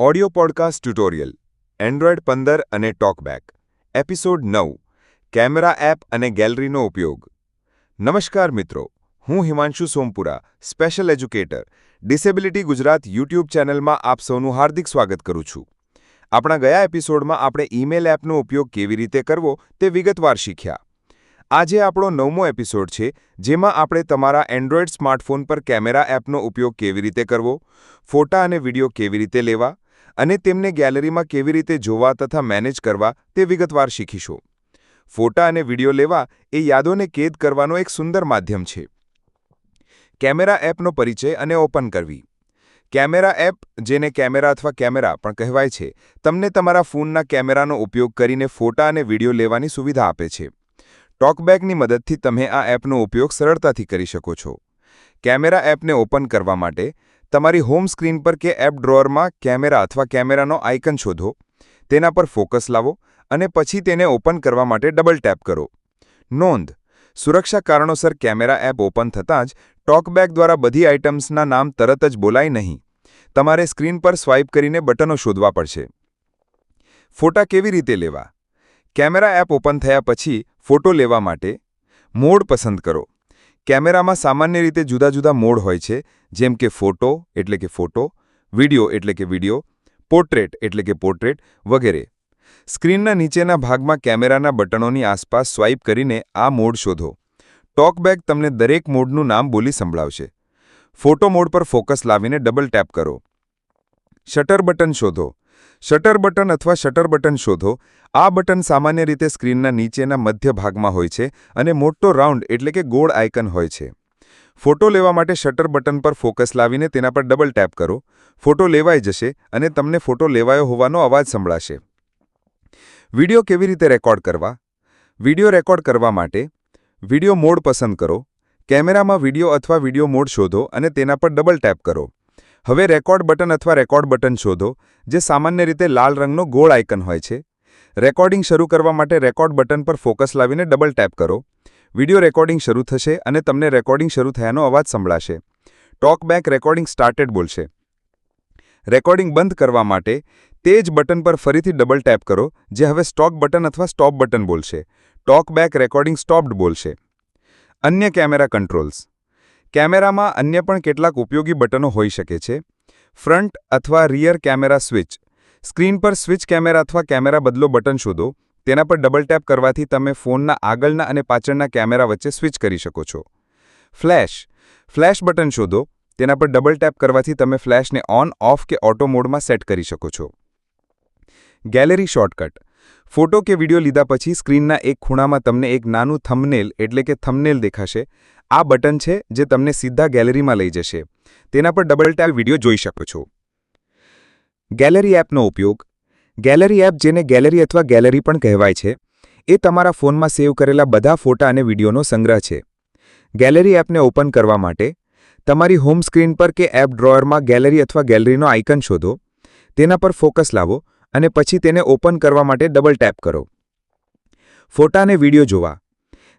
Audio podcast tutorial, Android પંદર અને talkback, episode નવ, કેમેરા એપ અને ગેલેરીનો ઉપયોગ. નમસ્કાર મિત્રો, હું Himanshu Sompura, special educator, disability Gujarat YouTube ચેનલમાં આપ સૌનું હાર્દિક સ્વાગત કરું છું. આપણા ગયા એપિસોડમાં આપણે ઈમેલ એપનો ઉપયોગ કેવી રીતે કરવો તે વિગતવાર શીખ્યા. આજે આપણો નવમો એપિસોડ છે, જેમાં આપણે તમારા એન્ડ્રોઇડ સ્માર્ટફોન પર કેમેરા એપનો ઉપયોગ કેવી રીતે કરવો, ફોટા અને વીડિયો કેવી રીતે લેવા અને તેમને ગેલેરીમાં કેવી રીતે જોવા તથા મેનેજ કરવા તે વિગતવાર શીખીશું. ફોટા અને વીડિયો લેવા એ યાદોને કેદ કરવાનો એક સુંદર માધ્યમ છે. કેમેરા એપનો પરિચય અને ઓપન કરવી. કેમેરા એપ, જેને કેમેરા અથવા કેમેરા પણ કહેવાય છે, તમને તમારા ફોનના કેમેરાનો ઉપયોગ કરીને ફોટા અને વીડિયો લેવાની સુવિધા આપે છે. ટોકબેકની મદદથી તમે આ એપનો ઉપયોગ સરળતાથી કરી શકો છો. કેમેરા એપને ઓપન કરવા માટે તમારી હોમ સ્ક્રીન પર કે એપ ડ્રોઅરમાં કેમેરા અથવા કેમેરાનો આઇકન શોધો, તેના પર ફોકસ લાવો અને પછી તેને ઓપન કરવા માટે ડબલ ટેપ કરો. નોંધ, સુરક્ષા કારણોસર કેમેરા એપ ઓપન થતાં જ ટોકબેક દ્વારા બધી આઇટમ્સના નામ તરત જ બોલાય નહીં. તમારે સ્ક્રીન પર સ્વાઇપ કરીને બટનો શોધવા પડશે. ફોટા કેવી રીતે લેવા? કેમેરા એપ ઓપન થયા પછી ફોટો લેવા માટે મોડ પસંદ કરો. કેમેરામાં સામાન્ય રીતે જુદા જુદા મોડ હોય છે જેમ કે ફોટો એટલે કે ફોટો, વિડિયો એટલે કે વિડિયો પોર્ટ્રેટ એટલે કે પોર્ટ્રેટ વગેરે. સ્ક્રીનના નીચેના ભાગમાં કેમેરાના બટનોની આસપાસ સ્વાઇપ કરીને આ મોડ શોધો. ટોકબેક તમને દરેક મોડનું નામ બોલી સંભળાવશે. ફોટો મોડ પર ફોકસ લાવીને ડબલ ટેપ કરો. શટર બટન શોધો. શટર બટન અથવા શટર બટન શોધો. આ બટન સામાન્ય રીતે સ્ક્રીનના નીચેના મધ્ય ભાગમાં હોય છે અને મોટો રાઉન્ડ એટલે કે ગોળ આઇકન હોય છે. ફોટો લેવા માટે શટર બટન પર ફોકસ લાવીને તેના પર ડબલ ટેપ કરો. ફોટો લેવાઈ જશે અને તમને ફોટો લેવાયો હોવાનો અવાજ સંભળાશે. વિડિયો કેવી રીતે રેકોર્ડ કરવા? વિડિયો રેકોર્ડ કરવા માટે વિડિયો મોડ પસંદ કરો. કેમેરામાં વિડિયો અથવા વિડિયો મોડ શોધો અને તેના પર ડબલ ટેપ કરો. હવે રેકોર્ડ બટન અથવા રેકોર્ડ બટન શોધો, જે સામાન્ય રીતે લાલ રંગનો ગોળ આઇકન હોય છે. રેકોર્ડિંગ શરૂ કરવા માટે રેકોર્ડ બટન પર ફોકસ લાવીને ડબલ ટેપ કરો. વિડિયો રેકોર્ડિંગ શરૂ થશે અને તમને રેકોર્ડિંગ શરૂ થયાનો અવાજ સંભળાશે. ટોકબેક રેકોર્ડિંગ સ્ટાર્ટેડ બોલશે. રેકોર્ડિંગ બંધ કરવા માટે તે જ બટન પર ફરીથી ડબલ ટેપ કરો, જે હવે સ્ટોક બટન અથવા સ્ટોપ બટન બોલશે. ટોકબેક રેકોર્ડિંગ સ્ટોપ્ડ બોલશે. અન્ય કેમેરા કંટ્રોલ્સ. કેમેરામાં અન્ય પણ કેટલાક ઉપયોગી બટનો હોઈ શકે છે. ફ્રન્ટ અથવા રિયર કેમેરા સ્વિચ. સ્ક્રીન પર સ્વિચ કેમેરા અથવા કેમેરા બદલો બટન શોધો. તેના પર ડબલ ટેપ કરવાથી તમે ફોનના આગળના અને પાછળના કેમેરા વચ્ચે સ્વિચ કરી શકો છો. ફ્લેશ ફ્લેશ બટન શોધો. તેના પર ડબલ ટેપ કરવાથી તમે ફ્લેશને ઓન ઓફ કે ઓટો મોડમાં સેટ કરી શકો છો. ગેલેરી શોર્ટકટ ફોટો કે વીડિયો લીધા પછી સ્ક્રીનના એક ખૂણામાં તમને એક નાનું થમનેલ એટલે કે થમનેલ દેખાશે. આ બટન છે જે તમને સીધા ગેલેરીમાં લઈ જશે. તેના પર ડબલ ટેપ વીડિયો જોઈ શકો છો. ગેલેરી એપનો ઉપયોગ. ગેલેરી એપ જેને ગેલેરી અથવા ગેલેરી પણ કહેવાય છે, એ તમારા ફોનમાં સેવ કરેલા બધા ફોટા અને વિડીયોનો સંગ્રહ છે. ગેલેરી એપને ઓપન કરવા માટે, તમારી હોમ સ્ક્રીન પર કે એપ ડ્રોઅરમાં ગેલેરી અથવા ગેલેરીનો આઇકન શોધો, તેના પર ફોકસ લાવો અને પછી તેને ઓપન કરવા માટે ડબલ ટેપ કરો. ફોટા અને વીડિયો જોવા.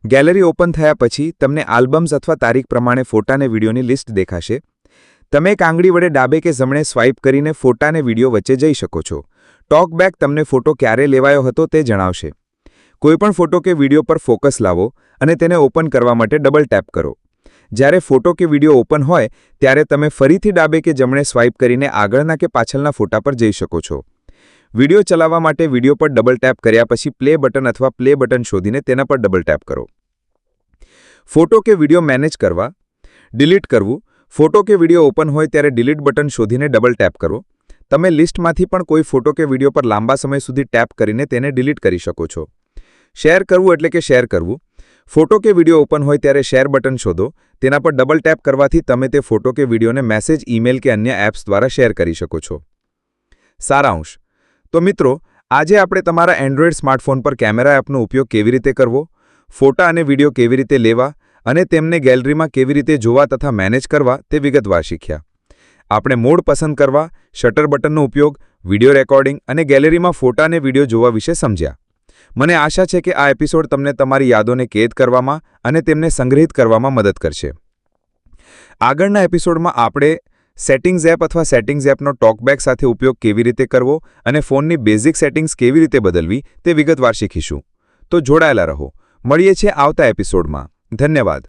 ગેલેરી ઓપન થયા પછી તમને આલ્બમ્સ અથવા તારીખ પ્રમાણે ફોટા અને વિડીયોની લિસ્ટ દેખાશે. તમે એક વડે ડાબે કે જમણે સ્વાઇપ કરીને ફોટા અને વીડિયો વચ્ચે જઈ શકો છો. ટોકબેક તમને ફોટો ક્યારે લેવાયો હતો તે જણાવશે. કોઈપણ ફોટો કે વીડિયો પર ફોકસ લાવો અને તેને ઓપન કરવા માટે ડબલ ટેપ કરો. જ્યારે ફોટો કે વીડિયો ઓપન હોય, ત્યારે તમે ફરીથી ડાબે કે જમણે સ્વાઇપ કરીને આગળના કે પાછળના ફોટા પર જઈ શકો છો. વિડિયો ચલાવવા માટે વીડિયો પર ડબલ ટેપ કર્યા પછી પ્લે બટન અથવા પ્લે બટન શોધીને તેના પર ડબલ ટેપ કરો. ફોટો કે વિડિયો મેનેજ કરવા. ડિલીટ કરવું. ફોટો કે વિડિયો ઓપન હોય ત્યારે ડિલીટ બટન શોધીને ડબલ ટેપ કરો. તમે લિસ્ટમાંથી પણ કોઈ ફોટો કે વિડિયો પર લાંબા સમય સુધી ટેપ કરીને તેને ડિલીટ કરી શકો છો. શેર કરવું એટલે કે શેર કરવું. ફોટો કે વિડિયો ઓપન હોય ત્યારે શેર બટન શોધો. તેના પર ડબલ ટેપ કરવાથી તમે તે ફોટો કે વિડિયોને મેસેજ, ઈમેલ કે અન્ય એપ્સ દ્વારા શેર કરી શકો છો. સારાંશ. તો મિત્રો, આજે આપણે તમારા એન્ડ્રોઇડ સ્માર્ટફોન પર કેમેરા એપનો ઉપયોગ કેવી રીતે કરવો? ફોટા અને વીડિયો કેવી રીતે લેવા? અને તેમને ગેલેરીમાં કેવી રીતે જોવા તથા મેનેજ કરવા? તે વિગતવાર શીખ્યા. આપણે મોડ પસંદ કરવા, શટર બટનનો ઉપયોગ, વીડિયો રેકોર્ડિંગ અને ગેલેરીમાં ફોટા અને વીડિયો જોવા વિશે સમજ્યા. મને આશા છે કે આ એપિસોડ તમને તમારી યાદોને કેદ કરવામાં અને તેમને સંગ્રહિત કરવામાં મદદ કરશે. આગળના એપિસોડમાં આપણે સેટિંગ્સ એપ અથવા સેટિંગ્સ એપનો ટોકબેક સાથે ઉપયોગ કેવી રીતે કરવો અને ફોનની બેઝિક સેટિંગ્સ કેવી રીતે બદલવી તે વિગતવાર શીખીશું. તો જોડાયેલા રહો. મળીએ છીએ આવતા એપિસોડમાં. ધન્યવાદ.